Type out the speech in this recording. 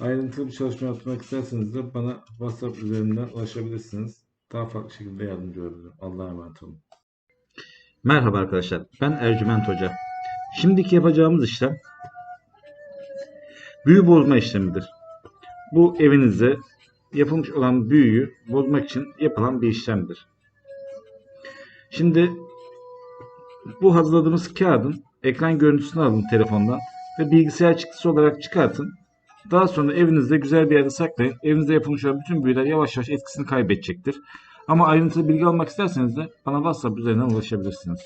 Ayrıntılı bir çalışma yapmak isterseniz de bana WhatsApp üzerinden ulaşabilirsiniz. Daha farklı şekilde yardımcı olabilirim. Allah'a emanet olun. Merhaba arkadaşlar, ben Ercüment Hoca. Şimdiki yapacağımız işlem büyü bozma işlemidir. Bu evinizde yapılmış olan büyüyü bozmak için yapılan bir işlemdir. Şimdi bu hazırladığımız kağıdın ekran görüntüsünü alın telefondan ve bilgisayar çıktısı olarak çıkartın. Daha sonra evinizde güzel bir yerde saklayın. Evinizde yapılmış olan bütün büyüler yavaş yavaş etkisini kaybedecektir. Ama ayrıntılı bilgi almak isterseniz de bana WhatsApp üzerinden ulaşabilirsiniz.